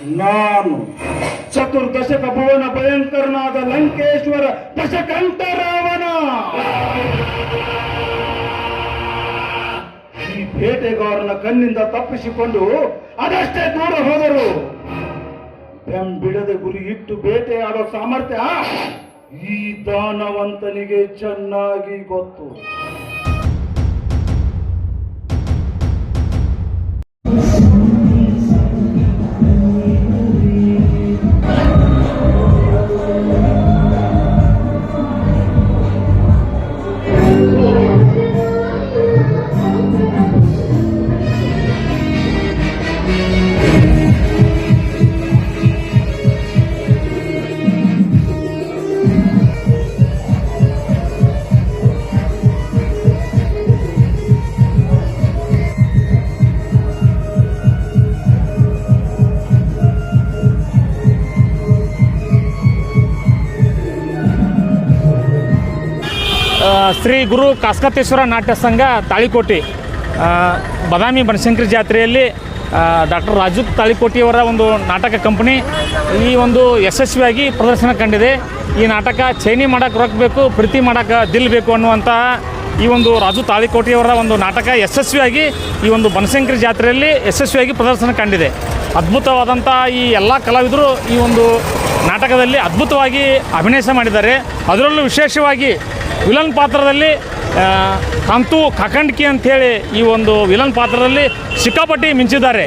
ನಾನು ಚತುರ್ದಶಕ ಭುವನ ಭಯಂಕರನಾದ ಲಂಕೇಶ್ವರ ದಶಕಂಠ ರಾವಣ. ಈ ಬೇಟೆಗಾರನ ಕಣ್ಣಿಂದ ತಪ್ಪಿಸಿಕೊಂಡು ಅದಷ್ಟೇ ದೂರ ಹೋದರು. ಬೆಂಬಿಡದೆ ಗುರಿ ಇಟ್ಟು ಬೇಟೆಯಾಡೋ ಸಾಮರ್ಥ್ಯ ಈ ದಾನವಂತನಿಗೆ ಚೆನ್ನಾಗಿ ಗೊತ್ತು. ಶ್ರೀ ಗುರು ಕಾಸ್ಕತೇಶ್ವರ ನಾಟ್ಯ ಸಂಘ ತಾಳಿಕೋಟಿ ಬದಾಮಿ ಬನಶಂಕರಿ ಜಾತ್ರೆಯಲ್ಲಿ ಡಾಕ್ಟರ್ ರಾಜು ತಾಳಿಕೋಟಿಯವರ ಒಂದು ನಾಟಕ ಕಂಪನಿ ಈ ಒಂದು ಯಶಸ್ವಿಯಾಗಿ ಪ್ರದರ್ಶನ ಕಂಡಿದೆ. ಈ ನಾಟಕ ಚೈನಿ ಮಾಡೋಕೆ ರೊಕ್ಕ ಬೇಕು ಪ್ರೀತಿ ಮಾಡೋಕೆ ದಿಲ್ ಬೇಕು ಅನ್ನುವಂತಹ ಈ ಒಂದು ರಾಜು ತಾಳಿಕೋಟಿಯವರ ಒಂದು ನಾಟಕ ಯಶಸ್ವಿಯಾಗಿ ಈ ಒಂದು ಬನಶಂಕರಿ ಜಾತ್ರೆಯಲ್ಲಿ ಯಶಸ್ವಿಯಾಗಿ ಪ್ರದರ್ಶನ ಕಂಡಿದೆ. ಅದ್ಭುತವಾದಂಥ ಈ ಎಲ್ಲ ಕಲಾವಿದರು ಈ ಒಂದು ನಾಟಕದಲ್ಲಿ ಅದ್ಭುತವಾಗಿ ಅಭಿನಯಸ ಮಾಡಿದ್ದಾರೆ. ಅದರಲ್ಲೂ ವಿಶೇಷವಾಗಿ ವಿಲನ್ ಪಾತ್ರದಲ್ಲಿ ಕಂತು ಕಾಂತು ಕಾಕಂಡ್ಕಿ ಅಂಥೇಳಿ ಈ ಒಂದು ವಿಲನ್ ಪಾತ್ರದಲ್ಲಿ ಸಿಕ್ಕಾಪಟ್ಟಿ ಮಿಂಚಿದ್ದಾರೆ.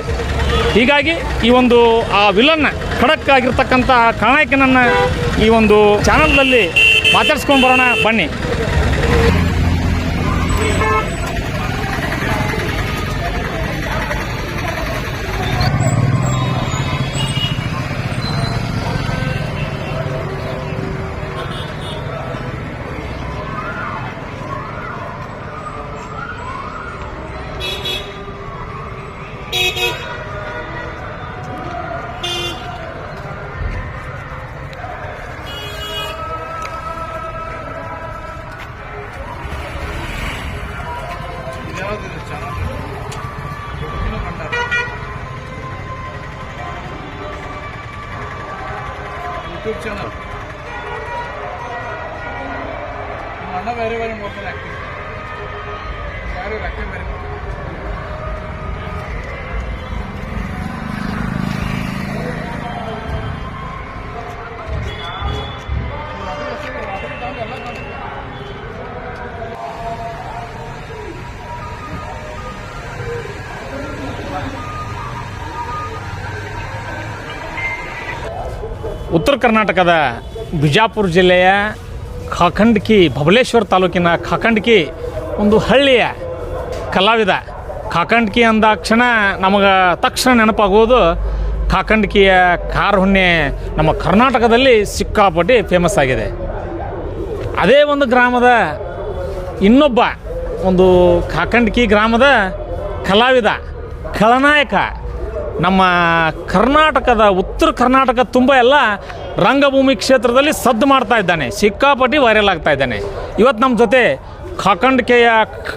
ಹೀಗಾಗಿ ಈ ಒಂದು, ಆ ವಿಲನ್ ಖಡಕ್ ಆಗಿರ್ತಕ್ಕಂಥ ಖಳನಾಯಕನನ್ನು ಈ ಒಂದು ಚಾನಲ್ನಲ್ಲಿ ಮಾತಾಡ್ಸ್ಕೊಂಡು ಬರೋಣ ಬನ್ನಿ. ಉತ್ತರ ಕರ್ನಾಟಕದ ಬಿಜಾಪುರ ಜಿಲ್ಲೆಯ ಖಾಖಂಡ್ಕಿ ಬಬಲೇಶ್ವರ ತಾಲೂಕಿನ ಖಾಖಂಡ್ಕಿ ಒಂದು ಹಳ್ಳಿಯ ಕಲಾವಿದ ಕಾಕಂಡ್ಕಿ ಅಂದಾಕ್ಷಣ ನಮಗೆ ತಕ್ಷಣ ನೆನಪಾಗುವುದು. ಕಾಕಂಡ್ಕಿಯ ಕಾರ್ ಹುಣ್ಣೆ ನಮ್ಮ ಕರ್ನಾಟಕದಲ್ಲಿ ಸಿಕ್ಕಾಪಟ್ಟಿ ಫೇಮಸ್ ಆಗಿದೆ. ಅದೇ ಒಂದು ಗ್ರಾಮದ ಇನ್ನೊಬ್ಬ ಒಂದು ಕಾಕಂಡ್ಕಿ ಗ್ರಾಮದ ಕಲಾವಿದ, ಖಳನಾಯಕ, ನಮ್ಮ ಕರ್ನಾಟಕದ ಉತ್ತರ ಕರ್ನಾಟಕ ತುಂಬ ಎಲ್ಲ ರಂಗಭೂಮಿ ಕ್ಷೇತ್ರದಲ್ಲಿ ಸದ್ದು ಮಾಡ್ತಾ ಇದ್ದಾನೆ. ಸಿಕ್ಕಾಪಟ್ಟಿ ವೈರಲ್ ಆಗ್ತಾ ಇದ್ದಾನೆ. ಇವತ್ತು ನಮ್ಮ ಜೊತೆ ಖಾಕಂಡ್ಕೆಯ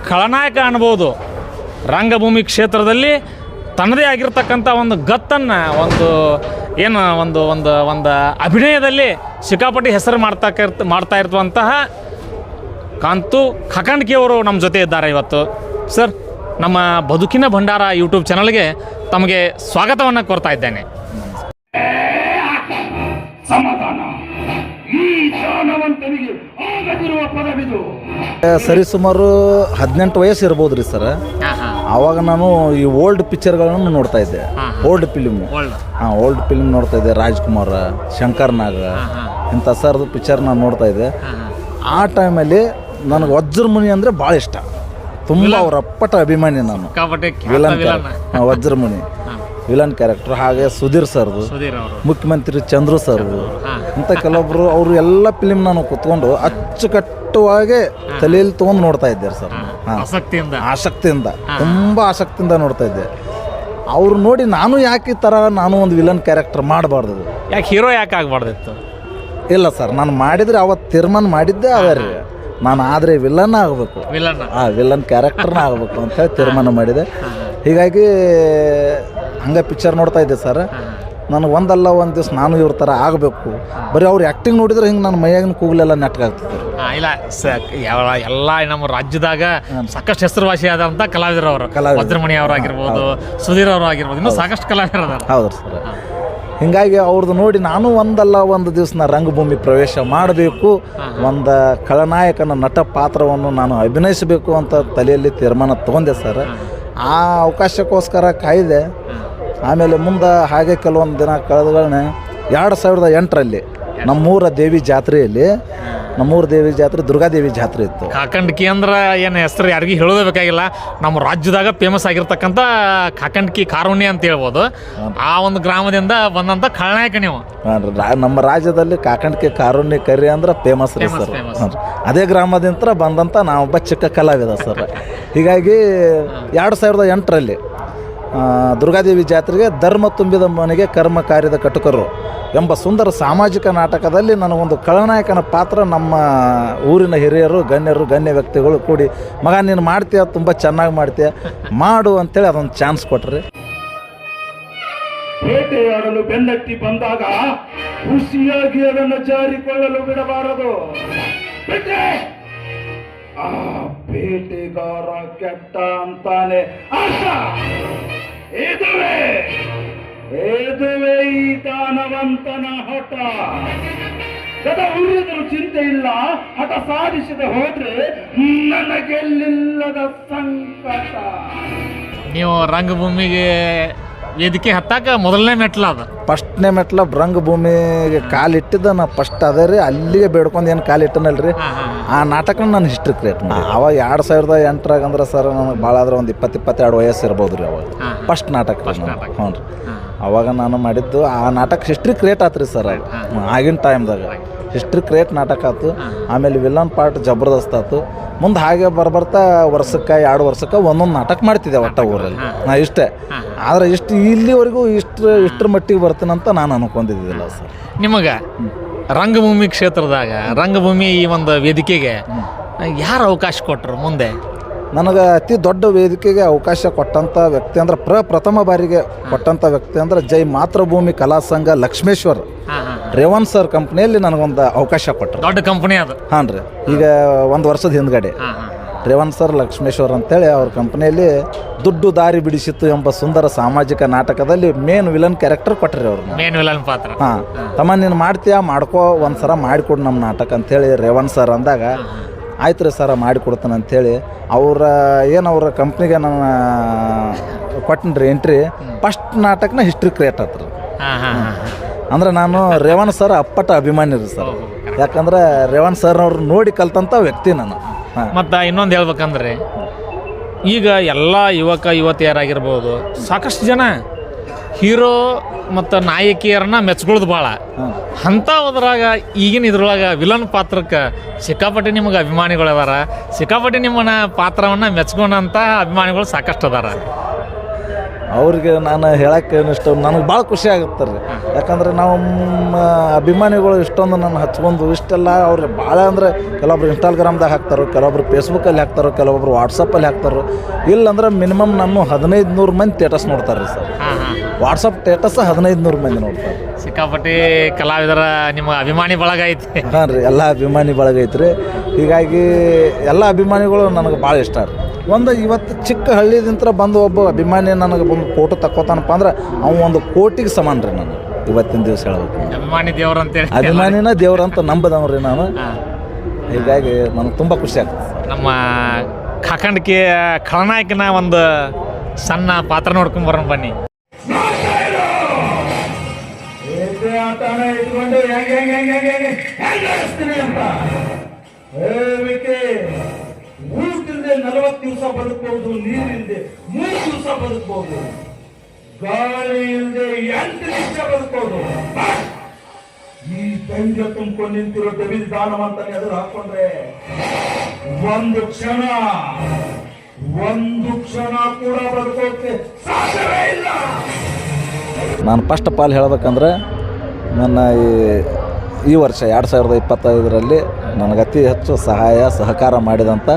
ಖಳನಾಯಕ ಅನ್ಬೋದು. ರಂಗಭೂಮಿ ಕ್ಷೇತ್ರದಲ್ಲಿ ತನ್ನದೇ ಆಗಿರ್ತಕ್ಕಂಥ ಒಂದು ಗತ್ತನ್ನು, ಒಂದು ಏನು, ಒಂದು ಒಂದು ಒಂದು ಅಭಿನಯದಲ್ಲಿ ಸಿಕ್ಕಾಪಟ್ಟಿ ಹೆಸರು ಮಾಡ್ತಾ ಮಾಡ್ತಾ ಇರುವಂತಹ ಕಾಂತು ಖಕಂಡ್ಕಿಯವರು ನಮ್ಮ ಜೊತೆ ಇದ್ದಾರೆ ಇವತ್ತು. ಸರ್, ನಮ್ಮ ಬದುಕಿನ ಭಂಡಾರ ಯೂಟ್ಯೂಬ್ ಚಾನಲ್ಗೆ ತಮಗೆ ಸ್ವಾಗತವನ್ನು ಕೋರ್ತಾ ಇದ್ದೇನೆ. ಈ ಪದವಿದು. ಸರಿಸುಮಾರು ಹದಿನೆಂಟು ವಯಸ್ಸು ಇರ್ಬೋದು ರೀ ಸರ್ ಆವಾಗ ನಾನು ಈ ಓಲ್ಡ್ ಪಿಕ್ಚರ್ಗಳನ್ನು ನೋಡ್ತಾ ಇದ್ದೆ. Old film. ಹಾಂ ಓಲ್ಡ್ ಫಿಲ್ಮ್ ನೋಡ್ತಾ ಇದ್ದೆ ರಾಜ್ಕುಮಾರ್ ಶಂಕರ್ ನಾಗ. ಇಂಥ ಸರ್ದು ಪಿಕ್ಚರ್ ನಾನು ನೋಡ್ತಾ ಇದ್ದೆ. ಆ ಟೈಮಲ್ಲಿ ನನಗೆ ವಜ್ರಮುನಿ ಅಂದರೆ ಭಾಳ ಇಷ್ಟ. ತುಂಬ ಅವ್ರ ಅಪ್ಪಟ ಅಭಿಮಾನಿ ನಾನು. ವಿಲನ್ ವಜ್ರ ಮುನಿ. ವಿಲನ್ ಕ್ಯಾರೆಕ್ಟರ್ ಹಾಗೆ ಸುಧೀರ್ ಸರ್ದು. ಮುಖ್ಯಮಂತ್ರಿ ಚಂದ್ರು ಸರ್ದು. ಇಂಥ ಕೆಲವೊಬ್ರು ಅವರು ಎಲ್ಲ ಫಿಲಿಮ್ ನಾನು ಕುತ್ಕೊಂಡು ಅಚ್ಚುಕಟ್ಟುವಾಗಿ ತಲೆಯಲ್ಲಿ ತೊಗೊಂಡು ನೋಡ್ತಾ ಇದ್ದೆ ಸರ್. ಹಾಂ ಆಸಕ್ತಿಯಿಂದ. ಆಸಕ್ತಿಯಿಂದ. ತುಂಬ ಆಸಕ್ತಿಯಿಂದ ನೋಡ್ತಾ ಇದ್ದೆ. ಅವ್ರು ನೋಡಿ ನಾನು ಯಾಕೆ ಈ ಥರ ನಾನು ಒಂದು ವಿಲನ್ ಕ್ಯಾರೆಕ್ಟರ್ ಮಾಡಬಾರ್ದು ಯಾಕೆ ಹೀರೋ ಯಾಕೆ ಆಗಬಾರ್ದಿತ್ತು ಇಲ್ಲ ಸರ್ ನಾನು ಮಾಡಿದರೆ ಅವತ್ತು ತೀರ್ಮಾನ ಮಾಡಿದ್ದೆ ಅವೇ ರೀ ನಾನು ಆದರೆ ವಿಲನ್ ಆಗಬೇಕು. ವಿಲನ್ ಆ ವಿಲನ್ ಕ್ಯಾರೆಕ್ಟರ್ನ ಆಗಬೇಕು ಅಂತ ಹೇಳಿ ತೀರ್ಮಾನ ಮಾಡಿದೆ. ಹೀಗಾಗಿ ಹಂಗೆ ಪಿಕ್ಚರ್ ನೋಡ್ತಾ ಇದ್ದೆ ಸರ್. ನನಗೆ ಒಂದಲ್ಲ ಒಂದು ದಿವಸ ನಾನು ಇವ್ರ ಥರ ಆಗಬೇಕು. ಬರೀ ಅವ್ರು ಆ್ಯಕ್ಟಿಂಗ್ ನೋಡಿದ್ರೆ ಹಿಂಗೆ ನನ್ನ ಮೈಯಾಗಿನ ಕೂಗಲೆಲ್ಲ ನೆಟ್ಗಾಗ್ತಿದ್ರು ಆ, ಇಲ್ಲ ಸ ಯಾವ ಎಲ್ಲ ನಮ್ಮ ರಾಜ್ಯದಾಗ ಸಾಕಷ್ಟು ಹೆಸರುವಾಸಿ ಆದಂತ ಕಲಾವಿದರು ಅವರು. ಕಲಾವಿದರು. ವಜ್ರಮಣಿ ಅವರಾಗಿರ್ಬೋದು ಸುಧೀರ್ ಅವರು ಆಗಿರ್ಬೋದು ಇನ್ನೂ ಸಾಕಷ್ಟು ಕಲಾವಿದರು ಅದಾರ. ಹೌದು ಸರ್. ಹಿಂಗಾಗಿ ಅವ್ರದ್ದು ನೋಡಿ ನಾನು ಒಂದಲ್ಲ ಒಂದು ದಿವಸ ನಾ ರಂಗಭೂಮಿ ಪ್ರವೇಶ ಮಾಡಬೇಕು. ಒಂದು ಖಳನಾಯಕನ ನಟ ಪಾತ್ರವನ್ನು ನಾನು ಅಭಿನಯಿಸಬೇಕು ಅಂತ ತಲೆಯಲ್ಲಿ ತೀರ್ಮಾನ ತಗೊಂಡೆ ಸರ್. ಆ ಅವಕಾಶಕ್ಕೋಸ್ಕರ ಕಾಯ್ದೆ. ಆಮೇಲೆ ಮುಂದೆ ಹಾಗೆ ಕೆಲವೊಂದು ದಿನ ಕಳೆದಗಳನ್ನ ಎರಡು ಸಾವಿರದ ಎಂಟರಲ್ಲಿ ನಮ್ಮೂರ ದೇವಿ ಜಾತ್ರೆಯಲ್ಲಿ ನಮ್ಮೂರ ದೇವಿ ಜಾತ್ರೆ ದುರ್ಗಾದೇವಿ ಜಾತ್ರೆ ಇತ್ತು. ಕಾಕಂಡ್ಕಿ ಅಂದ್ರೆ ಏನು ಹೆಸರು ಯಾರಿಗೂ ಹೇಳೋದೇ ಬೇಕಾಗಿಲ್ಲ. ನಮ್ಮ ರಾಜ್ಯದಾಗ ಫೇಮಸ್ ಆಗಿರ್ತಕ್ಕಂಥ ಕಾಕಂಡ್ಕಿ ಕಾರುಣ್ಯ ಅಂತ ಹೇಳ್ಬೋದು. ಆ ಒಂದು ಗ್ರಾಮದಿಂದ ಬಂದಂತ ಖಳನಾಯಕ ನೀವು ನಮ್ಮ ರಾಜ್ಯದಲ್ಲಿ ಕಾಕಂಡ್ಕಿ ಕಾರುಣ್ಯ ಕರಿ ಅಂದ್ರೆ ಫೇಮಸ್ ರೀ ಸರ್. ಅದೇ ಗ್ರಾಮದಿಂದ ಬಂದಂಥ ನಾವೊಬ್ಬ ಚಿಕ್ಕ ಕಲಾವಿದ ಸರ್ ಹೀಗಾಗಿ ಎರಡು ಸಾವಿರದ ಎಂಟರಲ್ಲಿ ದುರ್ಗಾದೇವಿ ಜಾತ್ರೆಗೆ ಧರ್ಮ ತುಂಬಿದ ಮನೆಗೆ ಕರ್ಮ ಕಾರ್ಯದ ಕಟುಕರು ಎಂಬ ಸುಂದರ ಸಾಮಾಜಿಕ ನಾಟಕದಲ್ಲಿ ನನಗೊಂದು ಖಳನಾಯಕನ ಪಾತ್ರ ನಮ್ಮ ಊರಿನ ಹಿರಿಯರು, ಗಣ್ಯರು, ಗಣ್ಯ ವ್ಯಕ್ತಿಗಳು ಕೂಡಿ, ಮಗ, ನೀನು ಮಾಡ್ತೀಯ? ತುಂಬ ಚೆನ್ನಾಗಿ ಮಾಡ್ತೀಯ? ಮಾಡು ಅಂತೇಳಿ ಅದೊಂದು ಚಾನ್ಸ್ ಕೊಟ್ರಿ. ಬೇಟೆಯಾಡಲು ಬೆನ್ನಟ್ಟಿ ಬಂದಾಗ ಖುಷಿಯಾಗಿ ಅದನ್ನು ಜಾರಿಕೊಳ್ಳಲು ಬಿಡಬಾರದು. ಆ ಬೇಟೆಗಾರ ಕೆಟ್ಟ ಅಂತಾನೆ ಇದುವೆ! ಇದುವೇ ಈ ದಾನವಂತನ ಹಠ. ಗದ ಉರಿದ್ರು ಚಿಂತೆ ಇಲ್ಲ. ಹಠ ಸಾಧಿಸದೆ ಹೋದ್ರೆ ನನಗೆಲ್ಲಿಲ್ಲದ ಸಂಕಟ. ನೀವು ರಂಗಭೂಮಿಗೆ ವೇದಿಕೆ ಹತ್ತಾಕ ಮೊದಲನೇ ಮೆಟ್ಲ ಅದು. ಫಸ್ಟ್ನೇ ಮೆಟ್ಲ ರಂಗಭೂಮಿಗೆ ಕಾಲಿಟ್ಟಿದ್ದ ನಾ ಫಸ್ಟ್ ಅದೇ ರೀ ಅಲ್ಲಿಗೆ ಬೇಡ್ಕೊಂಡು ಏನು ಕಾಲಿಟ್ಟನಲ್ಲ ರೀ ಆ ನಾಟಕ ನಾನು ಹಿಸ್ಟ್ರಿ ಕ್ರಿಯೇಟ್ ಮಾಡಿ ಅವಾಗ ಎರಡು ಸಾವಿರದ ಎಂಟರಾಗ ಅಂದ್ರೆ ಸರ್ ನನಗೆ ಭಾಳ ಆದ್ರೆ ಒಂದು ಇಪ್ಪತ್ತು ಇಪ್ಪತ್ತೆರಡು ವಯಸ್ಸು ಇರ್ಬೋದು ರೀ ಅವಾಗ. ಫಸ್ಟ್ ನಾಟಕ. ಹ್ಞೂ ರೀ. ಅವಾಗ ನಾನು ಮಾಡಿದ್ದು ಆ ನಾಟಕ ಹಿಸ್ಟ್ರಿ ಕ್ರಿಯೇಟ್ ಆತ್ರಿ ಸರ್. ಆಗಿನ ಟೈಮ್ದಾಗ ಹಿಸ್ಟ್ರಿ ಕ್ರಿಯೇಟ್ ನಾಟಕ ಆಯ್ತು ಆಮೇಲೆ ವಿಲನ್ ಪಾರ್ಟ್ ಜಬರ್ದಸ್ತ್ ಆಯ್ತು ಮುಂದೆ ಹಾಗೆ ಬರ್ಬರ್ತಾ ವರ್ಷಕ್ಕೆ ಎರಡು ವರ್ಷಕ್ಕೆ ಒಂದೊಂದು ನಾಟಕ ಮಾಡ್ತಿದ್ದೆ ಒಟ್ಟ ಊರಲ್ಲಿ. ನಾ ಇಷ್ಟೇ. ಆದ್ರೆ ಇಷ್ಟು ಇಲ್ಲಿವರೆಗೂ ಇಷ್ಟು ಇಷ್ಟರ ಮಟ್ಟಿಗೆ ಬರ್ತೀನಂತ ನಾನು ಅನ್ಕೊಂಡಿದ್ದಿಲ್ಲ ಸರ್. ನಿಮಗೆ ರಂಗಭೂಮಿ ಕ್ಷೇತ್ರದಾಗ ರಂಗಭೂಮಿ ಈ ಒಂದು ವೇದಿಕೆಗೆ ಯಾರು ಅವಕಾಶ ಕೊಟ್ಟರು ಮುಂದೆ? ನನಗೆ ಅತಿ ದೊಡ್ಡ ವೇದಿಕೆಗೆ ಅವಕಾಶ ಕೊಟ್ಟಂಥ ವ್ಯಕ್ತಿ ಅಂದ್ರೆ ಪ್ರ ಪ್ರಥಮ ಬಾರಿಗೆ ಕೊಟ್ಟಂಥ ವ್ಯಕ್ತಿ ಅಂದ್ರೆ ಜೈ ಮಾತೃಭೂಮಿ ಕಲಾ ಸಂಘ ಲಕ್ಷ್ಮೇಶ್ವರ್. ರೇವನ್ ಸರ್ ಕಂಪ್ನಿಯಲ್ಲಿ ನನಗೊಂದು ಅವಕಾಶ ಕೊಟ್ಟರು. ದೊಡ್ಡ ಕಂಪನಿ ಅದು. ಹಾಂ ರೀ. ಈಗ ಒಂದು ವರ್ಷದ ಹಿಂದ್ಗಡೆ. ರೇವನ್ ಸರ್ ಲಕ್ಷ್ಮೇಶ್ವರ್ ಅಂತೇಳಿ ಅವ್ರ ಕಂಪ್ನಿಯಲ್ಲಿ ದುಡ್ಡು ದಾರಿ ಬಿಡಿಸಿತ್ತು ಎಂಬ ಸುಂದರ ಸಾಮಾಜಿಕ ನಾಟಕದಲ್ಲಿ ಮೇನ್ ವಿಲನ್ ಕ್ಯಾರೆಕ್ಟರ್ ಕೊಟ್ಟರಿ ಅವ್ರನ್ನ ಮೇನ್ ವಿಲನ್ ಪಾತ್ರ. ಹಾಂ. ತಮ್ಮ ನೀನು ಮಾಡ್ತೀಯಾ? ಮಾಡ್ಕೋ ಒಂದು ಸರ ಮಾಡಿಕೊಡು ನಮ್ಮ ನಾಟಕ ಅಂತೇಳಿ ರೇವಣ್ ಸರ್ ಅಂದಾಗ ಆಯ್ತು ರೀ ಸರ ಮಾಡಿಕೊಡ್ತಾನೆ ಅಂಥೇಳಿ ಅವರ ಏನು ಅವ್ರ ಕಂಪ್ನಿಗೆ ನಾನು ಕೊಟ್ಟನ್ರಿ ಎಂಟ್ರಿ ಫಸ್ಟ್ ನಾಟಕನ ಹಿಸ್ಟ್ರಿ ಕ್ರಿಯೇಟ್ ಆತ್ರಿ ಅಂದ್ರೆ ನಾನು ರೇವಣ್ ಸರ್ ಅಪ್ಪಟ ಅಭಿಮಾನಿ ರೀ ಸರ್ ಯಾಕಂದ್ರೆ ರೇವಣ್ ಸರ್ ಅವ್ರು ನೋಡಿ ಕಲ್ತಂಥ ವ್ಯಕ್ತಿ ನಾನು. ಹಾಂ. ಮತ್ತು ಇನ್ನೊಂದು ಹೇಳ್ಬೇಕಂದ್ರೆ ಈಗ ಎಲ್ಲ ಯುವಕ ಯುವತಿಯರಾಗಿರ್ಬೋದು ಸಾಕಷ್ಟು ಜನ ಹೀರೋ ಮತ್ತು ನಾಯಕಿಯರನ್ನ ಮೆಚ್ಕೊಳ್ಳೋದು ಭಾಳ ಅಂಥ ಹೋದ್ರಾಗ ಈಗಿನ ಇದ್ರೊಳಗೆ ವಿಲನ್ ಪಾತ್ರಕ್ಕೆ ಸಿಕ್ಕಾಪಟ್ಟೆ ನಿಮಗೆ ಅಭಿಮಾನಿಗಳು ಅದಾರ ಸಿಕ್ಕಾಪಟ್ಟೆ ನಿಮ್ಮನ್ನ ಪಾತ್ರವನ್ನು ಮೆಚ್ಕೊಂಡಂಥ ಅಭಿಮಾನಿಗಳು ಸಾಕಷ್ಟು ಅದಾರ. ಅವ್ರಿಗೆ ನಾನು ಹೇಳಕ್ಕೆ ಇಷ್ಟ ನನಗೆ ಭಾಳ ಖುಷಿ ಆಗುತ್ತೆ ರೀ. ಯಾಕಂದ್ರೆ ನಾವು ಅಭಿಮಾನಿಗಳು ಇಷ್ಟೊಂದು ನಾನು ಹಚ್ಕೊಂಡು ಇಷ್ಟೆಲ್ಲ ಅವ್ರು ಭಾಳ ಅಂದರೆ ಕೆಲವೊಬ್ರು ಇನ್ಸ್ಟಾಗ್ರಾಮ್ದಾಗ ಹಾಕ್ತಾರೋ, ಕೆಲವೊಬ್ರು ಫೇಸ್ಬುಕ್ಕಲ್ಲಿ ಹಾಕ್ತಾರೋ, ಕೆಲವೊಬ್ರು ವಾಟ್ಸಪ್ಪಲ್ಲಿ ಹಾಕ್ತಾರೋ, ಇಲ್ಲಂದ್ರೆ ಮಿನಿಮಮ್ ನಮ್ಮ ಹದಿನೈದು ನೂರು ಮಂದಿ ಸ್ಟೇಟಸ್ ನೋಡ್ತಾರೆ ರೀ ಸರ್. ವಾಟ್ಸಪ್ ಸ್ಟೇಟಸ್ ಹದಿನೈದು ನೂರು ಮಂದಿ ನೋಡ್ತಾರೆ. ಸಿಕ್ಕಾಪಟ್ಟಿ ಕಲಾವಿದರ ನಿಮ್ಮ ಅಭಿಮಾನಿ ಬಳಗ ಐತಿ. ಹಾಂ ರೀ ಎಲ್ಲ ಅಭಿಮಾನಿ ಬಳಗ ಐತ್ರಿ ಹೀಗಾಗಿ ಎಲ್ಲ ಅಭಿಮಾನಿಗಳು ನನಗೆ ಭಾಳ ಇಷ್ಟ ರೀ. ಒಂದು ಇವತ್ತು ಚಿಕ್ಕ ಹಳ್ಳಿದಿಂತ್ರ ಬಂದು ಒಬ್ಬ ಅಭಿಮಾನಿ ನನಗೆ ಬಂದು ಫೋಟೋ ತಕ್ಕೋತಾನಪ್ಪ ಅಂದ್ರೆ ಅವ್ನು ಒಂದು ಕೋಟಿಗೆ ಸಮಾನ ರೀ ನಾನು. ಇವತ್ತಿನ ದಿವಸ ಹೇಳಬೇಕು. ಅಭಿಮಾನಿ ದೇವ್ರು ಅಂತೇಳಿ ಅಭಿಮಾನಿನ ದೇವ್ರಂತ ನಂಬದವ್ರಿ ನಾನು. ಹೀಗಾಗಿ ನನಗೆ ತುಂಬ ಖುಷಿ ಆಗ್ತದೆ. ನಮ್ಮ ಕಾಕಂಡ್ಕಿ ಖಳನಾಯಕನ ಒಂದು ಸಣ್ಣ ಪಾತ್ರ ನೋಡ್ಕೊಂಡ್ ಬರೋಣ ಬನ್ನಿ. ಇಟ್ಕೊಂಡು ಹೆಂಗೆ ಹೆಂಗೆ ಹೆಂಗೆ ಹೆಂಗೆ ಹೆಂಗೆ ಹೆಂಗೆ ಆಡಿಸ್ತೀನಿ ಅಂತ. ಹೇಳಬೇಕೆ ಊಟಲ್ದೆ ನಲವತ್ತು ದಿವಸ ಬದುಕಬಹುದು ನೀರಿಲ್ದೆ ಮೂರು ದಿವಸ ಬದುಕಬಹುದು ಗಾಳಿ ಇಲ್ಲದೆ ಎಂಟು ನಿಮಿಷ ಬದುಕಬಹುದು ಈ ತಂಜ ತುಂಬಿಕೊಂಡು ನಿಂತಿರೋ ಡಬಿಲ್ ಅಂತ ಎದುರು ಹಾಕೊಂಡ್ರೆ ಒಂದು ಕ್ಷಣ ಒಂದು ಕ್ಷಣ ಕೂಡ ಬದುಕೋಕೆ ಸಾಧ್ಯವೇ ಇಲ್ಲ. ನಾನು ಫಸ್ಟ್ ಆಲ್ ಹೇಳ್ಬೇಕಂದ್ರೆ ನನ್ನ ಈ ಈ ವರ್ಷ ಎರಡು ಸಾವಿರದ ಇಪ್ಪತ್ತೈದರಲ್ಲಿ ನನಗೆ ಅತಿ ಹೆಚ್ಚು ಸಹಾಯ, ಸಹಕಾರ ಮಾಡಿದಂಥ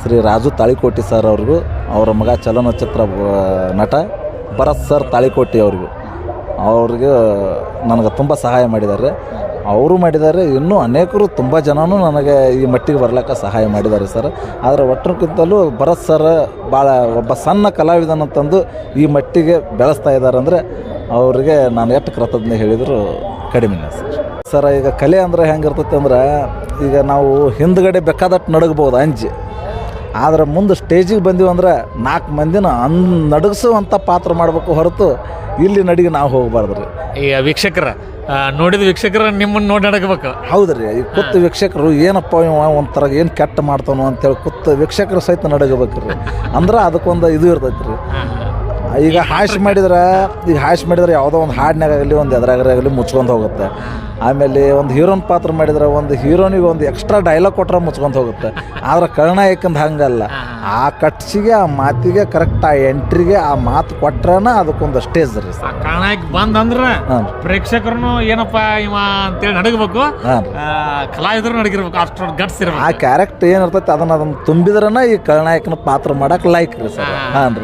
ಶ್ರೀ ರಾಜು ತಾಳಿಕೋಟಿ ಸರ್ ಅವ್ರಿಗೂ, ಅವರ ಮಗ ಚಲನಚಿತ್ರ ನಟ ಭರತ್ ಸರ್ ತಾಳಿಕೋಟಿ ಅವ್ರಿಗೂ. ಅವ್ರಿಗೆ ನನಗೆ ತುಂಬ ಸಹಾಯ ಮಾಡಿದ್ದಾರೆ. ಅವರು ಮಾಡಿದ್ದಾರೆ. ಇನ್ನೂ ಅನೇಕರು ತುಂಬ ಜನನು ನನಗೆ ಈ ಮಟ್ಟಿಗೆ ಬರ್ಲಿಕ್ಕೆ ಸಹಾಯ ಮಾಡಿದ್ದಾರೆ ಸರ್. ಆದರೆ ಒಟ್ಟಕ್ಕಿಂತಲೂ ಭರತ್ ಸರ್ ಭಾಳ ಒಬ್ಬ ಸಣ್ಣ ಕಲಾವಿದನ ತಂದು ಈ ಮಟ್ಟಿಗೆ ಬೆಳೆಸ್ತಾ ಇದ್ದಾರೆ ಅಂದರೆ ಅವರಿಗೆ ನಾನು ಎಷ್ಟು ಕೃತಜ್ಞ ಹೇಳಿದರು ಕಡಿಮೆ ಸರ್. ಸರ್, ಈಗ ಕಲೆ ಅಂದ್ರೆ ಹೆಂಗಿರ್ತೈತೆ ಅಂದ್ರೆ ಈಗ ನಾವು ಹಿಂದ್ಗಡೆ ಬೇಕಾದಟ್ಟು ನಡಗ್ಬೋದು ಅಂಜಿ. ಆದ್ರೆ ಮುಂದೆ ಸ್ಟೇಜಿಗೆ ಬಂದೀವಿ ಅಂದ್ರೆ ನಾಲ್ಕು ಮಂದಿನ ಅನ್ ನಡಗಿಸುವಂಥ ಪಾತ್ರ ಮಾಡಬೇಕು ಹೊರತು ಇಲ್ಲಿ ನಡಿಗೆ ನಾವು ಹೋಗಬಾರ್ದು ರೀ ಈಗ ವೀಕ್ಷಕರ ಆ, ನೋಡಿದ ವೀಕ್ಷಕರ ನಿಮ್ಮನ್ನು ನೋಡಿ ನಡಗಬೇಕು. ಹೌದು ರೀ ಈ ಕುತ್ತ ವೀಕ್ಷಕರು ಏನಪ್ಪ ಇವ ಒಂಥರ ಏನು ಕೆಟ್ಟ ಮಾಡ್ತಾನೋ ಅಂತೇಳಿ ಕುತ್ತ ವೀಕ್ಷಕರ ಸಹಿತ ನಡಗಬೇಕು ರೀ ಅಂದ್ರೆ ಅದಕ್ಕೊಂದು ಇದು ಇರ್ತೈತೆ ರೀ ಈಗ ಹಾಶ್ ಮಾಡಿದ್ರೆ ಈಗ ಹಾಶ್ ಮಾಡಿದ್ರೆ ಯಾವುದೋ ಒಂದು ಹಾಡಿನಾಗಲಿ ಒಂದು ಎದ್ರಾಗಲಿ ಮುಚ್ಕೊಂಡು ಹೋಗುತ್ತೆ. ಆಮೇಲೆ ಒಂದು ಹೀರೋನ್ ಪಾತ್ರ ಮಾಡಿದ್ರೆ ಒಂದು ಹೀರೋನಿಗೆ ಒಂದು ಎಕ್ಸ್ಟ್ರಾ ಡೈಲಾಗ್ ಕೊಟ್ಟರೆ ಮುಚ್ಕೊಂತ ಹೋಗುತ್ತೆ. ಆದ್ರೆ ಕರ್ಣಾಯಕಂದು ಹಂಗಲ್ಲ. ಆ ಕಟ್ಸಿಗೆ ಆ ಮಾತಿಗೆ ಕರೆಕ್ಟ್ ಆ ಎಂಟ್ರಿಗೆ ಆ ಮಾತು ಕೊಟ್ರನ ಅದಕ್ಕೊಂದು ಸ್ಟೇಜ್ ರೀ ಸರ್. ಬಂದಂದ್ರೆ ಪ್ರೇಕ್ಷಕರನು ಏನಪ್ಪ ಇವ ಅಂತೇಳಿ ನಡಗಬೇಕು. ಕಲಾವಿದರು ನಡಗಿರ್ಬೇಕು ಅಷ್ಟು ಗಟ್ಸ್ ಆ ಕ್ಯಾರೆಕ್ಟ್ ಕ್ಯಾರೆಕ್ಟರ್ ಏನಿರ್ತೈತೆ ಅದನ್ನ ಅದನ್ನ ತುಂಬಿದ್ರನ ಈ ಕರ್ಣಾಯಕನ ಪಾತ್ರ ಮಾಡಕ್ ಲೈಕ್ ರೀ ಸರ್. ಹಾಂ.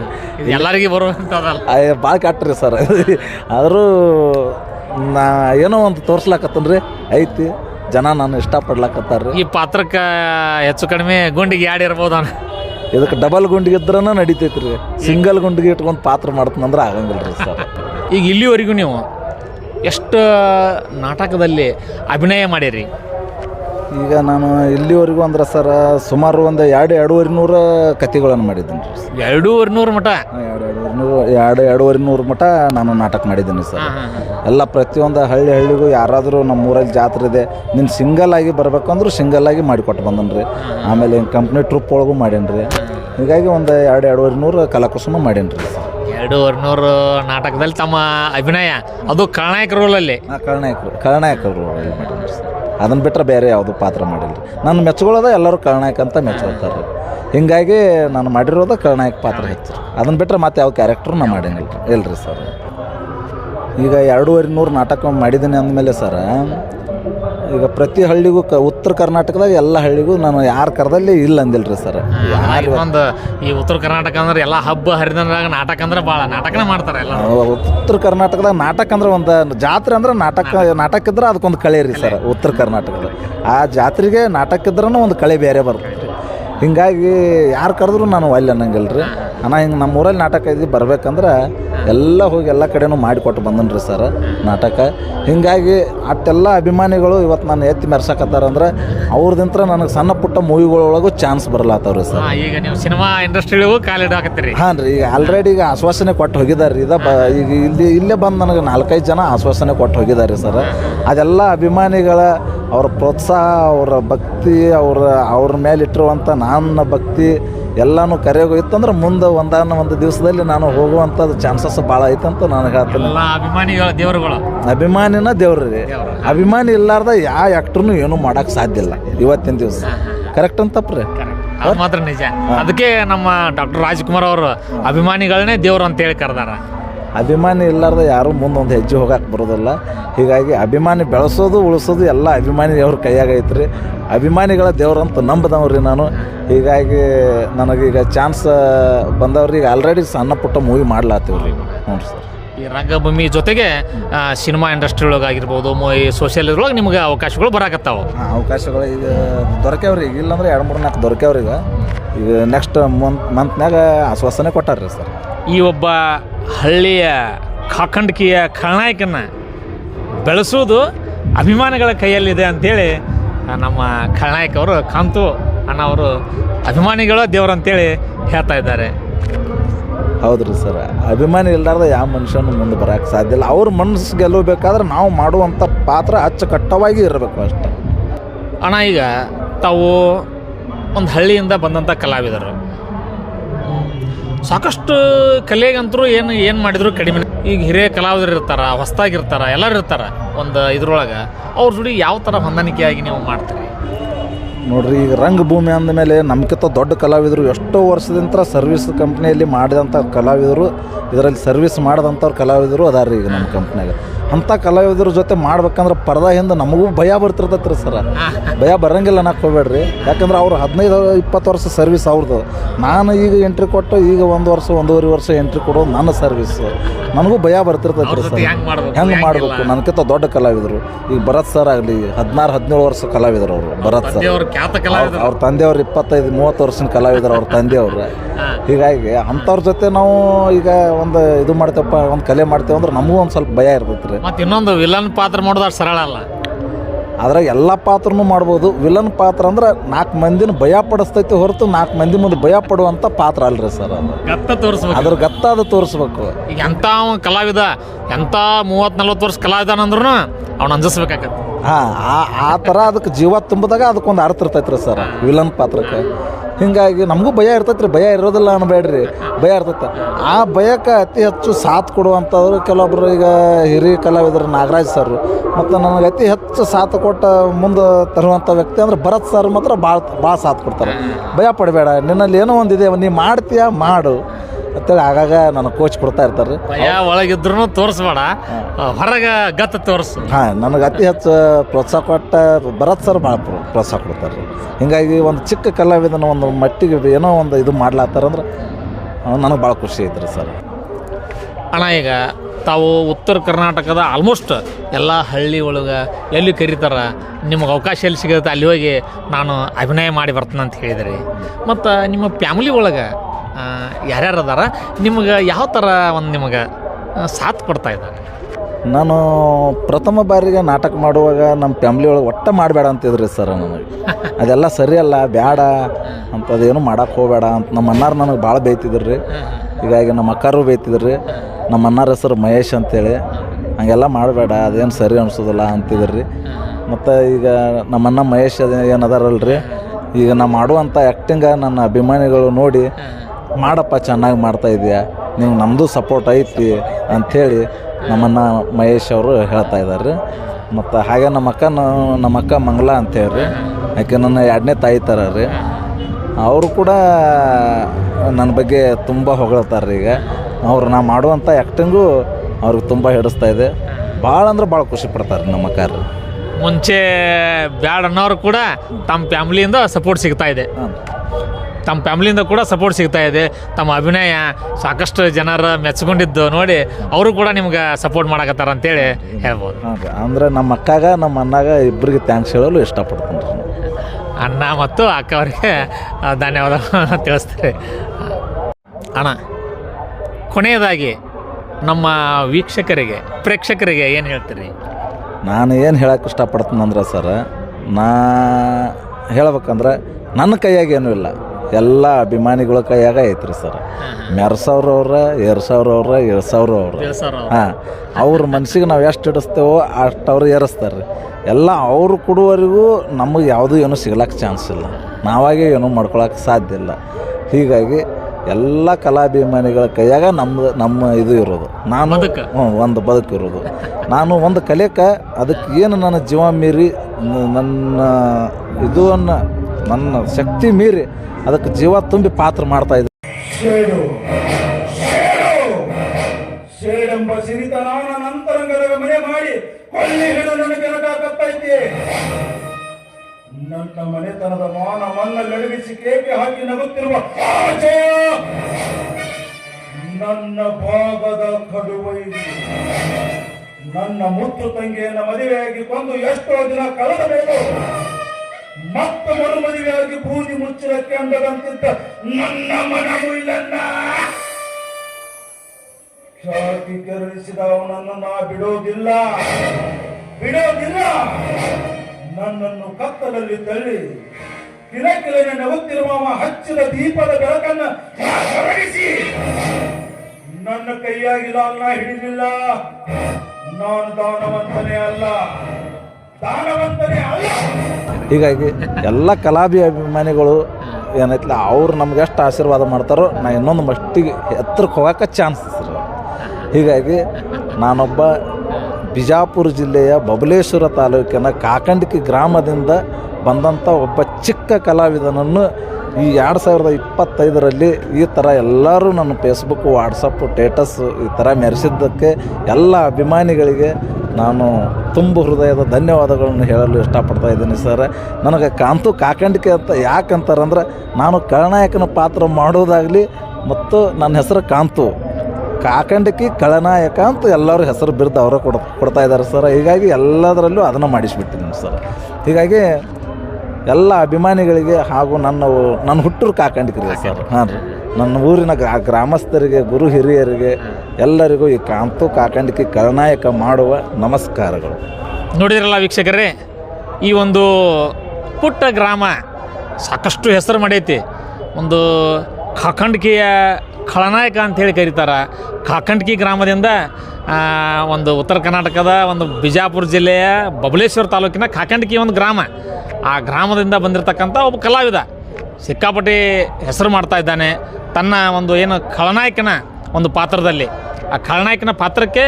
ರೀ ಎಲ್ಲರಿಗೆ ಬರುವಂತದಲ್ಲ ಭಾಳ ಕಟ್ಟ್ರಿ ಸರ್. ಆದರೂ ನಾ ಏನೋ ಒಂದು ತೋರ್ಸ್ಲಾಕತ್ತನ್ರಿ. ಐತಿ ಜನ ನಾನು ಇಷ್ಟಪಡ್ಲಾಕತ್ತಾರ್ರಿ. ಈ ಪಾತ್ರಕ್ಕೆ ಹೆಚ್ಚು ಕಡಿಮೆ ಗುಂಡಿಗೆ ಯಾಡ್ ಇರ್ಬೋದು ಅವ್ನು. ಇದಕ್ಕೆ ಡಬಲ್ ಗುಂಡಿಗೆ ಇದ್ರನ ನಡಿತೈತಿ ರೀ ಸಿಂಗಲ್ ಗುಂಡಿಗೆ ಇಟ್ಕೊಂಡು ಪಾತ್ರ ಮಾಡ್ತಂದ್ರೆ ಆಗಂಗಿಲ್ಲ ರೀ ಸರ್. ಈಗ ಇಲ್ಲಿವರೆಗೂ ನೀವು ಎಷ್ಟು ನಾಟಕದಲ್ಲಿ ಅಭಿನಯ ಮಾಡಿರಿ? ಈಗ ನಾನು ಇಲ್ಲಿವರೆಗೂ ಅಂದ್ರೆ ಸರ್ ಸುಮಾರು ಒಂದು ಎರಡು ಎರಡೂವರೆ ನೂರು ಕತೆಗಳನ್ನು ಮಾಡಿದ್ದೀನಿ ರೀ ಎರಡೂವರೆ ನೂರು ಮಟ ಎರಡು ಎರಡೂವರೆ ನೂರು ಎರಡು ಎರಡೂವರೆ ನೂರು ಮಟ ನಾನು ನಾಟಕ ಮಾಡಿದ್ದೀನಿ ಸರ್. ಎಲ್ಲ ಪ್ರತಿಯೊಂದು ಹಳ್ಳಿ ಹಳ್ಳಿಗೂ ಯಾರಾದರೂ ನಮ್ಮ ಊರಲ್ಲಿ ಜಾತ್ರೆ ಇದೆ ನೀನು ಸಿಂಗಲ್ ಆಗಿ ಬರ್ಬೇಕಂದ್ರೂ ಸಿಂಗಲ್ ಆಗಿ ಮಾಡಿಕೊಟ್ಟು ಬಂದನು ರೀ ಆಮೇಲೆ ಕಂಪ್ನಿ ಟ್ರಿಪ್ ಒಳಗೂ ಮಾಡೇನಿ ರೀ ಹೀಗಾಗಿ ಒಂದು ಎರಡು ಎರಡೂವರೆ ನೂರು ಕಲಾಕುಸುಮ ಮಾಡೇನಿ ರೀ ಎರಡೂವರೆ ನೂರು ನಾಟಕದಲ್ಲಿ ತಮ್ಮ ಅಭಿನಯ ಅದು ಖಳನಾಯಕ ರೋಲಲ್ಲಿ ಖಳನಾಯಕ ಕರ್ನಾಯಕರು ರೋಲ್ ಮಾಡೀನಿ ಸರ್. ಅದನ್ನು ಬಿಟ್ಟರೆ ಬೇರೆ ಯಾವುದು ಪಾತ್ರ ಮಾಡಿಲ್ಲ ರೀ ನನ್ನ ಮೆಚ್ಕೊಳ್ಳೋದ ಎಲ್ಲರೂ ಖಳನಾಯಕ ಅಂತ ಮೆಚ್ಕೊಳ್ತಾರೆ ಹಿಂಗಾಗಿ ನಾನು ಮಾಡಿರೋದು ಕರ್ನಾಯಕ ಪಾತ್ರ ಹೆಚ್ಚು. ಅದನ್ನು ಬಿಟ್ಟರೆ ಮತ್ತೆ ಯಾವ ಕ್ಯಾರೆಕ್ಟ್ರು ನಾನು ಇಲ್ಲ ರೀ ಇಲ್ರಿ ಸರ್. ಈಗ ಎರಡೂವರೆ ನೂರು ನಾಟಕ ಮಾಡಿದ್ದೀನಿ ಅಂದಮೇಲೆ ಸರ್ ಈಗ ಪ್ರತಿ ಹಳ್ಳಿಗೂ ಕ ಉತ್ತರ ಕರ್ನಾಟಕದಾಗ ಎಲ್ಲ ಹಳ್ಳಿಗೂ ನಾನು ಯಾರ ಕರ್ದಲ್ಲಿ ಇಲ್ಲ ಅಂದಿಲ್ಲ ರೀ ಸರ್ ಯಾರು ಒಂದು ಈ ಉತ್ತರ ಕರ್ನಾಟಕ ಅಂದ್ರೆ ಎಲ್ಲ ಹಬ್ಬ ಹರಿದಿನದಾಗ ನಾಟಕ ಅಂದ್ರೆ ಭಾಳ ನಾಟಕನೇ ಮಾಡ್ತಾರೆ ಎಲ್ಲ ಉತ್ತರ ಕರ್ನಾಟಕದಾಗ ನಾಟಕ ಅಂದ್ರೆ ಒಂದು ಜಾತ್ರೆ ಅಂದ್ರೆ ನಾಟಕ ನಾಟಕ ಇದ್ರೆ ಅದಕ್ಕೊಂದು ಕಳೆ ರೀ ಸರ್ ಉತ್ತರ ಕರ್ನಾಟಕದ. ಆ ಜಾತ್ರೆಗೆ ನಾಟಕ ಇದ್ರೂ ಒಂದು ಕಳೆ ಬೇರೆ ಬರ್ತದೆ. ಹಿಂಗಾಗಿ ಯಾರು ಕರೆದ್ರು ನಾನು ಒಲ್ಲೆ ಅನ್ನಂಗಿಲ್ಲ ರೀ ಅಣ್ಣ ಹಿಂಗೆ ನಮ್ಮ ಊರಲ್ಲಿ ನಾಟಕ ಇದ್ದು ಬರ್ಬೇಕಂದ್ರೆ ಎಲ್ಲ ಹೋಗಿ ಎಲ್ಲ ಕಡೆನೂ ಮಾಡಿಕೊಟ್ಟು ಬಂದನು ರೀ ಸರ್ ನಾಟಕ. ಹೀಗಾಗಿ ಅಷ್ಟೆಲ್ಲ ಅಭಿಮಾನಿಗಳು ಇವತ್ತು ನಾನು ಎತ್ತಿ ಮೆರ್ಸಕತ್ತಾರಂದ್ರೆ ಅವ್ರದಿಂತ್ರ ನನಗೆ ಸಣ್ಣ ಪುಟ್ಟ ಮೂವಿಗಳೊಳಗೂ ಚಾನ್ಸ್ ಬರಲಾತವ್ರಿ ಸರ್. ಈಗ ನೀವು ಸಿನಿಮಾ ಇಂಡಸ್ಟ್ರಿಗೂ ಕಾಲಿಡಾಕತ್ತೀರಿ ಹಾಂ ರೀ ಈಗ ಆಲ್ರೆಡಿ ಈಗ ಆಶ್ವಾಸನೆ ಕೊಟ್ಟು ಹೋಗಿದ್ದಾರೆ ರೀ ಇದ ಬ ಈಗ ಇಲ್ಲಿ ಇಲ್ಲೇ ಬಂದು ನನಗೆ ನಾಲ್ಕೈದು ಜನ ಆಶ್ವಾಸನೆ ಕೊಟ್ಟು ಹೋಗಿದ್ದಾರೆ ರೀ ಸರ್. ಅದೆಲ್ಲ ಅಭಿಮಾನಿಗಳ ಅವ್ರ ಪ್ರೋತ್ಸಾಹ ಅವರ ಭಕ್ತಿ ಅವ್ರ ಅವ್ರ ಮೇಲೆ ಇಟ್ಟಿರುವಂಥ ನನ್ನ ಭಕ್ತಿ ಎಲ್ಲನೂ ಹೋಗಿತ್ತು ಅಂದ್ರೆ ಮುಂದೆ ಒಂದಾನ ಒಂದು ದಿವಸದಲ್ಲಿ ನಾನು ಹೋಗುವಂಥದ್ದು ಚಾನ್ಸಸ್ ಭಾಳ ಐತಂತ ನಾನು ಹೇಳ್ತೀನಿ. ಎಲ್ಲ ಅಭಿಮಾನಿಗಳ ದೇವರುಗಳು. ಅಭಿಮಾನಿನ ದೇವ್ರಿ. ಅಭಿಮಾನಿ ಇಲ್ಲಾರ್ದ ಯಾವ ಆ್ಯಕ್ಟ್ರೂ ಏನೂ ಮಾಡೋಕ್ಕೆ ಸಾಧ್ಯ ಇಲ್ಲ ಇವತ್ತಿನ ದಿವಸ. ಕರೆಕ್ಟ್ ಅಂತ ತಪ್ಪ್ರಿ ಅದು ಮಾತ್ರ ನಿಜ. ಅದಕ್ಕೆ ನಮ್ಮ ಡಾಕ್ಟರ್ ರಾಜ್ಕುಮಾರ್ ಅವರು ಅಭಿಮಾನಿಗಳನ್ನೇ ದೇವ್ರು ಅಂತ ಹೇಳಿ ಕರೆದಾರ. ಅಭಿಮಾನಿ ಇಲ್ಲಾರ್ದ ಯಾರು ಮುಂದೆ ಒಂದು ಹೆಜ್ಜೆ ಹೋಗಕ್ಕೆ ಬರೋದಿಲ್ಲ. ಹೀಗಾಗಿ ಅಭಿಮಾನಿ ಬೆಳೆಸೋದು, ಉಳಿಸೋದು ಎಲ್ಲ ಅಭಿಮಾನಿ ದೇವ್ರ ಕೈಯಾಗ ಐತ್ರಿ. ಅಭಿಮಾನಿಗಳ ದೇವ್ರಂತ ನಂಬದವ್ರಿ ನಾನು. ಹೀಗಾಗಿ ನನಗೀಗ ಚಾನ್ಸ್ ಬಂದವ್ರಿಗೆ ಆಲ್ರೆಡಿ ಸಣ್ಣ ಪುಟ್ಟ ಮೂವಿ ಮಾಡ್ಲಾತ್ತೀವ್ರಿ. ಹ್ಞೂ ಸರ್. ಈ ರಂಗಭೂಮಿ ಜೊತೆಗೆ ಸಿನಿಮಾ ಇಂಡಸ್ಟ್ರಿ ಒಳಗಾಗಿರ್ಬೋದು ಮೊ ಈ ಸೋಷಿಯಲ್ ಇದ್ರೊಳಗೆ ನಿಮ್ಗೆ ಅವಕಾಶಗಳು ಬರಾಕತ್ತಾವ? ಹಾಂ ಅವಕಾಶಗಳು ಈಗ ದೊರಕ್ಯಾವ್ರಿ. ಈಗ ಇಲ್ಲಾಂದ್ರೆ ಎರಡು ಮೂರು ನಾಲ್ಕು ದೊರಕ್ಯಾವ್ರಿ ಈಗ. ಈಗ ನೆಕ್ಸ್ಟ್ ಮಂತ್ ಮಂತ್ನಾಗ ಆಶ್ವಾಸನೆ ಕೊಟ್ಟಾರ್ರಿ ಸರ್. ಈ ಒಬ್ಬ ಹಳ್ಳಿಯ ಕಾಕಂಡ್ಕಿಯ ಖಳನಾಯಕನ ಬೆಳೆಸೋದು ಅಭಿಮಾನಿಗಳ ಕೈಯಲ್ಲಿದೆ ಅಂತೇಳಿ ನಮ್ಮ ಖಳನಾಯಕ ಅವರು ಕಾಂತು ಅಣ್ಣ ಅವರು ಅಭಿಮಾನಿಗಳ ದೇವರು ಅಂತೇಳಿ ಹೇಳ್ತಾ ಇದ್ದಾರೆ. ಹೌದ್ರಿ ಸರ್. ಅಭಿಮಾನಿ ಇಲ್ಲಾರ್ದ ಯಾವ ಮನುಷ್ಯನೂ ಮುಂದೆ ಬರೋಕ್ಕೆ ಸಾಧ್ಯ ಇಲ್ಲ. ಅವ್ರ ಮನಸ್ಸು ಗೆಲ್ಲಬೇಕಾದ್ರೆ ನಾವು ಮಾಡುವಂಥ ಪಾತ್ರ ಅಚ್ಚುಕಟ್ಟವಾಗಿ ಇರಬೇಕು ಅಷ್ಟೆ. ಅಣ್ಣ, ಈಗ ತಾವು ಒಂದು ಹಳ್ಳಿಯಿಂದ ಬಂದಂಥ ಕಲಾವಿದರು. ಸಾಕಷ್ಟು ಕಲೆಗಂತರೂ ಏನು ಏನು ಮಾಡಿದ್ರು ಕಡಿಮೆ. ಈಗ ಹಿರಿಯ ಕಲಾವಿದರು ಇರ್ತಾರ ಹೊಸ್ದಾಗಿರ್ತಾರ ಎಲ್ಲರೂ ಇರ್ತಾರ ಒಂದು ಇದ್ರೊಳಗೆ. ಅವ್ರ ಜೋಡಿ ಯಾವ ಥರ ಹೊಂದಾಣಿಕೆಯಾಗಿ ನೀವು ಮಾಡ್ತೀರಿ? ನೋಡ್ರಿ, ಈಗ ರಂಗಭೂಮಿ ಅಂದಮೇಲೆ ನಮ್ಗಿಂತ ದೊಡ್ಡ ಕಲಾವಿದರು ಎಷ್ಟೋ ವರ್ಷದಿಂದ ಸರ್ವಿಸ್ ಕಂಪ್ನಿಯಲ್ಲಿ ಮಾಡಿದಂಥ ಕಲಾವಿದರು, ಇದರಲ್ಲಿ ಸರ್ವಿಸ್ ಮಾಡಿದಂಥವ್ರು ಕಲಾವಿದರು ಅದಾರ ಈಗ ನಮ್ಮ ಕಂಪ್ನಿಯಾಗ. ಅಂಥ ಕಲಾವಿದರ ಜೊತೆ ಮಾಡ್ಬೇಕಂದ್ರೆ ಪರದಾ ಹಿಂದೆ ನಮಗೂ ಭಯ ಬರ್ತಿರ್ತೈತೆ ರೀ ಸರ. ಭಯ ಬರಂಗಿಲ್ಲ ಅನ್ನಕ್ಕೆ ಹೋಗ್ಬೇಡ್ರಿ. ಯಾಕಂದ್ರೆ ಅವ್ರು ಹದಿನೈದು ಇಪ್ಪತ್ತು ವರ್ಷ ಸರ್ವಿಸ್ ಅವ್ರದ್ದು ನಾನು ಈಗ ಎಂಟ್ರಿ ಕೊಟ್ಟು ಈಗ ಒಂದು ವರ್ಷ ಒಂದೂವರೆ ವರ್ಷ ಎಂಟ್ರಿ ಕೊಡೋದು ನನ್ನ ಸರ್ವಿಸ್ ನನಗೂ ಭಯ ಬರ್ತಿರ್ತೈತೆ ರೀ ಸರ್. ಹೆಂಗ್ ಮಾಡ್ಬೇಕು, ನನಗಿಂತ ದೊಡ್ಡ ಕಲಾವಿದರು. ಈಗ ಭರತ್ ಸರ್ ಆಗಲಿ ಹದಿನಾರು ಹದಿನೇಳು ವರ್ಷ ಕಲಾವಿದರು ಅವರು ಭರತ್ ಸರ್. ಅವ್ರ ತಂದೆಯವ್ರು ಇಪ್ಪತ್ತೈದು ಮೂವತ್ತು ವರ್ಷದ ಕಲಾವಿದರು ಅವ್ರ ತಂದೆಯವರು. ಹೀಗಾಗಿ ಅಂಥವ್ರ ಜೊತೆ ನಾವು ಈಗ ಒಂದು ಇದು ಮಾಡ್ತೇವಪ್ಪ ಒಂದು ಕಲೆ ಮಾಡ್ತೇವೆ ಅಂದ್ರೆ ನಮಗೂ ಒಂದು ಸ್ವಲ್ಪ ಭಯ ಇರ್ತೈತೆ ರೀ ಮತ್ತು ಇನ್ನೊಂದು ವಿಲನ್ ಪಾತ್ರ ಮಾಡೋದು ಅಷ್ಟು ಸರಳ ಅಲ್ಲ. ಆದ್ರೆ ಎಲ್ಲ ಪಾತ್ರನೂ ಮಾಡ್ಬೋದು. ವಿಲನ್ ಪಾತ್ರ ಅಂದ್ರೆ ನಾಲ್ಕು ಮಂದಿನ ಭಯ ಪಡಿಸ್ತೈತಿ ಹೊರತು ನಾಲ್ಕು ಮಂದಿ ಮುಂದೆ ಭಯ ಪಡುವಂಥ ಪಾತ್ರ ಅಲ್ರಿ ಸರ್ ಅದು. ಗತ್ತ ತೋರಿಸ್ಬೇಕು. ಅದ್ರ ಗತ್ತಾದ ತೋರಿಸ್ಬೇಕು. ಈಗ ಎಂಥ ಅವ ಕಲಾವಿದ ಎಂಥ ಮೂವತ್ತು ನಲ್ವತ್ತು ವರ್ಷ ಕಲಾವಿದನಂದ್ರೂ ಅವ್ನು ಅಂಜಿಸ್ಬೇಕಾಗತ್ತೆ ಹಾಂ, ಆ ಆ ಥರ ಅದಕ್ಕೆ ಜೀವ ತುಂಬಿದಾಗ ಅದಕ್ಕೊಂದು ಅರ್ಥ ಇರ್ತೈತೆ ರೀ ಸರ್, ವಿಲನ್ ಪಾತ್ರಕ್ಕೆ. ಹಿಂಗಾಗಿ ನಮಗೂ ಭಯ ಇರ್ತೈತೆ ರೀ ಭಯ ಇರೋದಿಲ್ಲ ಅನ್ಬೇಡ್ರಿ, ಭಯ ಇರ್ತೈತೆ. ಆ ಭಯಕ್ಕೆ ಅತಿ ಹೆಚ್ಚು ಸಾಥ್ ಕೊಡುವಂಥವ್ರು ಕೆಲವೊಬ್ಬರು ಈಗ ಹಿರಿಯ ಕಲಾವಿದರು ನಾಗರಾಜ್ ಸರ್. ಮತ್ತು ನನಗೆ ಅತಿ ಹೆಚ್ಚು ಸಾಥ್ ಕೊಟ್ಟ ಮುಂದೆ ತರುವಂಥ ವ್ಯಕ್ತಿ ಅಂದ್ರೆ ಭರತ್ ಸರ್ ಮಾತ್ರ ಭಾಳ ಭಾಳ ಸಾಥ್ ಕೊಡ್ತಾರೆ. ಭಯ ಪಡಬೇಡ, ನಿನ್ನಲ್ಲಿ ಏನೋ ಒಂದಿದೆ, ನೀ ಮಾಡ್ತೀಯ, ಮಾಡು. ಅಂತೇಳಿ ಆಗಾಗ ನನ್ನ ಕೋಚ್ ಕೊಡ್ತಾ ಇರ್ತಾರೆ. ಭಯ ಒಳಗಿದ್ರು ತೋರಿಸ್ಬೇಡ. ಹೊರಗೆ ಗತ್ತ ತೋರಿಸು. ಹಾಂ ನನಗೆ ಅತಿ ಹೆಚ್ಚು ಪ್ರೋತ್ಸಾಹ ಕೊಟ್ಟ ಭರತ್ ಸರ್ ಭಾಳ ಪ್ರೋ ಪ್ರೋತ್ಸಾಹ ಕೊಡ್ತಾರೆ. ಹಿಂಗಾಗಿ ಒಂದು ಚಿಕ್ಕ ಕಲಾವಿದನ ಒಂದು ಮಟ್ಟಿಗೆ ಏನೋ ಒಂದು ಇದು ಮಾಡ್ಲಾತ್ತಾರಂದ್ರೆ ನನಗೆ ಭಾಳ ಖುಷಿ ಐತ್ರಿ ಸರ್ ಅಣ್ಣ ಈಗ ತಾವು ಉತ್ತರ ಕರ್ನಾಟಕದ ಆಲ್ಮೋಸ್ಟ್ ಎಲ್ಲ ಹಳ್ಳಿ ಒಳಗೆ ಎಲ್ಲಿ ಕರೀತಾರ? ನಿಮಗೆ ಅವಕಾಶ ಎಲ್ಲಿ ಸಿಗುತ್ತೆ? ಅಲ್ಲಿ ಹೋಗಿ ನಾನು ಅಭಿನಯ ಮಾಡಿ ಬರ್ತೇನೆ ಅಂತ ಹೇಳಿದ್ರಿ. ಮತ್ತು ನಿಮ್ಮ ಫ್ಯಾಮಿಲಿ ಒಳಗೆ ಯಾರ್ಯಾರು ಅದಾರ? ನಿಮ್ಗೆ ಯಾವ ಥರ ಒಂದು ನಿಮಗೆ ಸಾಥ್ ಕೊಡ್ತಾ ಇದ್ದಾರೆ? ನಾನು ಪ್ರಥಮ ಬಾರಿಗೆ ನಾಟಕ ಮಾಡುವಾಗ ನಮ್ಮ ಫ್ಯಾಮ್ಲಿ ಒಳಗೆ ಒಟ್ಟ ಮಾಡಬೇಡ ಅಂತಿದ್ರಿ ಸರ್ ನನಗೆ. ಅದೆಲ್ಲ ಸರಿಯಲ್ಲ ಬೇಡ ಅಂಥದ್ದೇನು ಮಾಡಕ್ಕೆ ಹೋಗಬೇಡ ಅಂತ ನಮ್ಮ ಅಣ್ಣಾರು ನನಗೆ ಭಾಳ ಬೈತಿದ್ರು ರೀ. ಹೀಗಾಗಿ ನಮ್ಮ ಅಕ್ಕಾರು ಬೈತಿದ್ರು ರೀ. ನಮ್ಮ ಅಣ್ಣಾರ ಹೆಸರು ಮಹೇಶ್ ಅಂತೇಳಿ. ಹಂಗೆಲ್ಲ ಮಾಡಬೇಡ ಅದೇನು ಸರಿ ಅನಿಸೋದಿಲ್ಲ ಅಂತಿದ್ರು ರೀ. ಮತ್ತು ಈಗ ನಮ್ಮ ಅಣ್ಣ ಮಹೇಶ್ ಅದೇ ಏನು ಅದಾರಲ್ರಿ? ಈಗ ನಾ ಮಾಡುವಂಥ ಆ್ಯಕ್ಟಿಂಗ ನನ್ನ ಅಭಿಮಾನಿಗಳು ನೋಡಿ ಮಾಡಪ್ಪ ಚೆನ್ನಾಗಿ ಮಾಡ್ತಾ ಇದೆಯಾ? ನಿಮ್ಗೆ ನಮ್ಮದು ಸಪೋರ್ಟ್ ಐತಿ ಅಂಥೇಳಿ ನಮ್ಮನ್ನ ಮಹೇಶ್ ಅವರು ಹೇಳ್ತಾ ಇದ್ದಾರೆ ಮತ್ತು ಹಾಗೆ ನಮ್ಮ ಅಕ್ಕನ ನಮ್ಮ ಅಕ್ಕ ಮಂಗಲ ಅಂತೇಳಿ ಯಾಕೆ ನನ್ನ ಎರಡನೇ ತಾಯಿ ಥರ ರೀ. ಅವರು ಕೂಡ ನನ್ನ ಬಗ್ಗೆ ತುಂಬ ಹೊಗಳ್ತಾರೆ ಈಗ. ಅವ್ರು ನಾ ಮಾಡುವಂಥ ಆ್ಯಕ್ಟಿಂಗು ಅವ್ರಿಗೆ ತುಂಬ ಹಿಡಿಸ್ತಾ ಇದೆ. ಭಾಳ ಅಂದ್ರೆ ಭಾಳ ಖುಷಿ ಪಡ್ತಾರೆ ನಮ್ಮ ಅಕ್ಕರು ಮುಂಚೆ ಬ್ಯಾಡ್ ಅನ್ನೋರು ಕೂಡ ತಮ್ಮ ಫ್ಯಾಮ್ಲಿಯಿಂದ ಸಪೋರ್ಟ್ ಸಿಗ್ತಾ ಇದೆ. ತಮ್ಮ ಫ್ಯಾಮ್ಲಿಯಿಂದ ಕೂಡ ಸಪೋರ್ಟ್ ಸಿಗ್ತಾ ಇದೆ. ತಮ್ಮ ಅಭಿನಯ ಸಾಕಷ್ಟು ಜನರ ಮೆಚ್ಕೊಂಡಿದ್ದು ನೋಡಿ ಅವರು ಕೂಡ ನಿಮ್ಗೆ ಸಪೋರ್ಟ್ ಮಾಡಕತ್ತಾರ ಅಂತೇಳಿ ಹೇಳ್ಬೋದು. ಅಂದ್ರೆ ನಮ್ಮ ಅಕ್ಕಾಗ ನಮ್ಮ ಅಣ್ಣಾಗ ಇಬ್ಬರಿಗೆ ಥ್ಯಾಂಕ್ಸ್ ಹೇಳಲು ಇಷ್ಟಪಡ್ತೀನಿ ರೀ ಅಣ್ಣ ಮತ್ತು ಅಕ್ಕ ಅವರಿಗೆ ಧನ್ಯವಾದ ತಿಳಿಸ್ತಾರೆ. ಅಣ್ಣ ಕೊನೆಯದಾಗಿ ನಮ್ಮ ವೀಕ್ಷಕರಿಗೆ ಪ್ರೇಕ್ಷಕರಿಗೆ ಏನು ಹೇಳ್ತೀರಿ? ನಾನು ಏನು ಹೇಳಕ್ಕೆ ಇಷ್ಟಪಡ್ತೀನಂದ್ರೆ ಸರ ನಾ ಹೇಳ್ಬೇಕಂದ್ರೆ ನನ್ನ ಕೈಯಾಗೇನೂ ಇಲ್ಲ. ಎಲ್ಲ ಅಭಿಮಾನಿಗಳ ಕೈಯಾಗ ಐತ್ರಿ ಸರ್. ಮೆರ್ಸವ್ರ ಅವ್ರ ಏರ್ಸವ್ರ ಅವ್ರ ಸಾವಿರ ಅವ್ರ. ಸರ್ ಹಾಂ ಅವ್ರ ಮನ್ಸಿಗೆ ನಾವು ಎಷ್ಟು ಇಡಿಸ್ತೇವೋ ಅಷ್ಟು ಅವ್ರು ಏರಿಸ್ತಾರೆ ಎಲ್ಲ ಅವರು ಕೊಡುವರೆಗೂ ನಮಗೆ ಯಾವುದೂ ಏನೂ ಸಿಗ್ಲಕ್ಕೆ ಚಾನ್ಸ್ ಇಲ್ಲ. ನಾವಾಗೇ ಏನೂ ಮಾಡ್ಕೊಳಕ್ಕೆ ಸಾಧ್ಯ ಇಲ್ಲ. ಹೀಗಾಗಿ ಎಲ್ಲ ಕಲಾಭಿಮಾನಿಗಳ ಕೈಯಾಗ ನಮ್ಮದು ನಮ್ಮ ಇದು ಇರೋದು. ನಾನು. ಹ್ಞೂ ಒಂದು ಬದುಕು ಇರೋದು. ನಾನು ಒಂದು ಕಲಿಯಕ್ಕೆ ಅದಕ್ಕೆ ಏನು ನನ್ನ ಜೀವ ಮೀರಿ ನನ್ನ ನನ್ನ ಇದನ್ನು ನನ್ನ ಶಕ್ತಿ ಮೀರಿ ಅದಕ್ಕೆ ಜೀವ ತುಂಬಿ ಪಾತ್ರ ಮಾಡ್ತಾ ಇದ್ದೆ. ಶೇಡೆಂಬ ಸಿರಿತನ ಮನೆ ಮಾಡಿ ಕೊಳ್ಳಿ ಹಿಡಿದು ನನ್ನ ಕೆನಕಾಕತ್ತೈತಿ ನನ್ನ ಮನೆತನದ ಮಾನ ಮನ್ನ ಲಡಗಿಸಿ ಕೇಕೆ ಹಾಕಿ ನಗುತ್ತಿರುವ ನನ್ನ ಭಾಗದ ಕಡುವೈ. ನನ್ನ ಮುತ್ತು ತಂಗಿಯನ್ನ ಮದುವೆಯಾಗಿ ಕೊಂದು ಎಷ್ಟೋ ದಿನ ಕಳೆದಬೇಕು. ಮತ್ತೆ ಮರು ಮದುವೆಯಾಗಿ ಬೂದಿ ಮುಚ್ಚಲಕ್ಕೆ ಅಂದದಂತಿದ್ದ ನನ್ನ ಮನವು ಇಲ್ಲನ್ನ ಖ್ಯಾತಿ ಕರುಣಿಸಿದ ಅವನನ್ನು ನಾ ಬಿಡೋದಿಲ್ಲ. ಬಿಡೋದಿಲ್ಲ. ನನ್ನನ್ನು ಕತ್ತಲಲ್ಲಿ ತಳ್ಳಿ ಕಿರಕಿರನೆ ನಗುತ್ತಿರುವ ಹಚ್ಚಿದ ದೀಪದ ಬೆಳಕನ್ನು ಹೊರಡಿಸಿ ನನ್ನ ಕೈಯಾಗಿಲ್ಲ ನಾನು ಹಿಡಿದಿಲ್ಲ. ನಾನು ಅಲ್ಲ ದಾನವಂತನೇ ಅಲ್ಲ. ಹೀಗಾಗಿ ಎಲ್ಲ ಕಲಾಭಿ ಅಭಿಮಾನಿಗಳು ಏನೈತಿಲ್ಲ ಅವ್ರು ನಮ್ಗೆ ಎಷ್ಟು ಆಶೀರ್ವಾದ ಮಾಡ್ತಾರೋ, ನಾ ಇನ್ನೊಂದು ಮಷ್ಟಿಗೆ ಎತ್ತರಕ್ಕೆ ಹೋಗಕ್ಕೆ ಚಾನ್ಸ್ ಹೀಗಾಗಿ ನಾನೊಬ್ಬ ಬಿಜಾಪುರ ಜಿಲ್ಲೆಯ ಬಬಲೇಶ್ವರ ತಾಲೂಕಿನ ಕಾಕಂಡಿಕಿ ಗ್ರಾಮದಿಂದ ಬಂದಂಥ ಒಬ್ಬ ಚಿಕ್ಕ ಕಲಾವಿದನನ್ನು ಈ ಎರಡು ಸಾವಿರದ ಇಪ್ಪತ್ತೈದರಲ್ಲಿ ಈ ಥರ ಎಲ್ಲರೂ ನನ್ನ ಫೇಸ್ಬುಕ್ ವಾಟ್ಸಪ್ಪು ಟೇಟಸ್ ಈ ಥರ ಮೆರೆಸಿದ್ದಕ್ಕೆ ಎಲ್ಲ ಅಭಿಮಾನಿಗಳಿಗೆ ನಾನು ತುಂಬ ಹೃದಯದ ಧನ್ಯವಾದಗಳನ್ನು ಹೇಳಲು ಇಷ್ಟಪಡ್ತಾ ಇದ್ದೀನಿ ಸರ್. ನನಗೆ ಕಾಂತು ಕಾಕಂಡಿಕೆ ಅಂತ ಯಾಕಂತಾರಂದ್ರೆ ನಾನು ಖಳನಾಯಕನ ಪಾತ್ರ ಮಾಡೋದಾಗಲಿ ಮತ್ತು ನನ್ನ ಹೆಸರು ಕಾಂತು. ಕಾಕಂಡಿಕೆ, ಖಳನಾಯಕ ಅಂತ ಎಲ್ಲರೂ ಹೆಸರು ಬಿರ್ದು ಅವರೇ ಕೊಡ, ಕೊಡ್ತಾ ಇದ್ದಾರೆ ಸರ್. ಹೀಗಾಗಿ ಎಲ್ಲದರಲ್ಲೂ ಅದನ್ನು ಮಾಡಿಸಿಬಿಟ್ಟಿದ್ದೀನಿ ಸರ್. ಹೀಗಾಗಿ ಎಲ್ಲ ಅಭಿಮಾನಿಗಳಿಗೆ ಹಾಗೂ ನನ್ನ ನನ್ನ ಹುಟ್ಟೂರು ಕಾಕಂಡಿಕ್ರಿ ಸರ್. ಹಾಂ ರೀ. ನನ್ನ ಊರಿನ ಗ್ರಾ- ಗ್ರಾಮಸ್ಥರಿಗೆ, ಗುರು ಹಿರಿಯರಿಗೆ ಎಲ್ಲರಿಗೂ ಈ ಕಾಂತು ಕಾಕಂಡಿಕೆ ಖಳನಾಯಕ ಮಾಡುವ ನಮಸ್ಕಾರಗಳು. ನೋಡಿದ್ರಲ್ಲ ವೀಕ್ಷಕರೇ, ಈ ಒಂದು ಪುಟ್ಟ ಗ್ರಾಮ ಸಾಕಷ್ಟು ಹೆಸರು ಮಾಡೈತಿ. ಒಂದು ಕಾಕಂಡಿಕೆಯ ಖಳನಾಯಕ ಅಂತೇಳಿ ಕರೀತಾರೆ. ಕಾಕಂಡ್ಕಿ ಗ್ರಾಮದಿಂದ ಒಂದು ಉತ್ತರ ಕರ್ನಾಟಕದ ಒಂದು ಬಿಜಾಪುರ ಜಿಲ್ಲೆಯ ಬಬಲೇಶ್ವರ ತಾಲೂಕಿನ ಕಾಕಂಡ್ಕಿ ಒಂದು ಗ್ರಾಮ. ಆ ಗ್ರಾಮದಿಂದ ಬಂದಿರತಕ್ಕಂಥ ಒಬ್ಬ ಕಲಾವಿದ ಸಿಕ್ಕಾಪಟ್ಟಿ ಹೆಸರು ಮಾಡ್ತಾ ಇದ್ದಾನೆ. ತನ್ನ ಒಂದು ಏನು ಖಳನಾಯಕನ ಒಂದು ಪಾತ್ರದಲ್ಲಿ. ಆ ಖಳನಾಯಕನ ಪಾತ್ರಕ್ಕೆ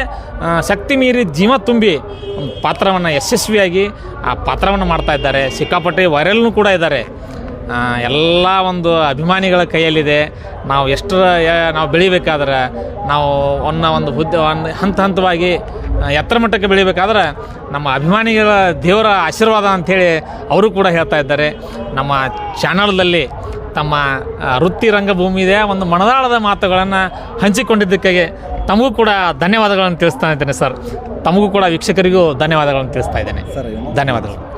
ಶಕ್ತಿ ಮೀರಿ ಜೀವ ತುಂಬಿ ಒಂದು ಪಾತ್ರವನ್ನು ಯಶಸ್ವಿಯಾಗಿ ಆ ಪಾತ್ರವನ್ನು ಮಾಡ್ತಾ ಇದ್ದಾರೆ. ಸಿಕ್ಕಾಪಟ್ಟೆ ವೈರಲ್ನೂ ಕೂಡ ಇದ್ದಾರೆ. ಎಲ್ಲ ಒಂದು ಅಭಿಮಾನಿಗಳ ಕೈಯಲ್ಲಿದೆ. ನಾವು ಎಷ್ಟು ನಾವು ಬೆಳಿಬೇಕಾದ್ರೆ, ನಾವು ಒನ್ನ ಒಂದು ಹುದ್ದೆ ಒಂದು ಹಂತ ಹಂತವಾಗಿ ಎತ್ತರ ಮಟ್ಟಕ್ಕೆ ಬೆಳಿಬೇಕಾದ್ರೆ ನಮ್ಮ ಅಭಿಮಾನಿಗಳ ದೇವರ ಆಶೀರ್ವಾದ ಅಂಥೇಳಿ ಅವರು ಕೂಡ ಹೇಳ್ತಾ ಇದ್ದಾರೆ. ನಮ್ಮ ಚಾನಲ್ದಲ್ಲಿ ತಮ್ಮ ವೃತ್ತಿ ರಂಗಭೂಮಿಯ ಒಂದು ಮನದಾಳದ ಮಾತುಗಳನ್ನು ಹಂಚಿಕೊಂಡಿದ್ದಕ್ಕೆ ತಮಗೂ ಕೂಡ ಧನ್ಯವಾದಗಳನ್ನು ತಿಳಿಸ್ತಾ ಇದ್ದೇನೆ ಸರ್. ತಮಗೂ ಕೂಡ ವೀಕ್ಷಕರಿಗೂ ಧನ್ಯವಾದಗಳನ್ನು ತಿಳಿಸ್ತಾ ಇದ್ದೇನೆ. ಸರ್ ಧನ್ಯವಾದಗಳು.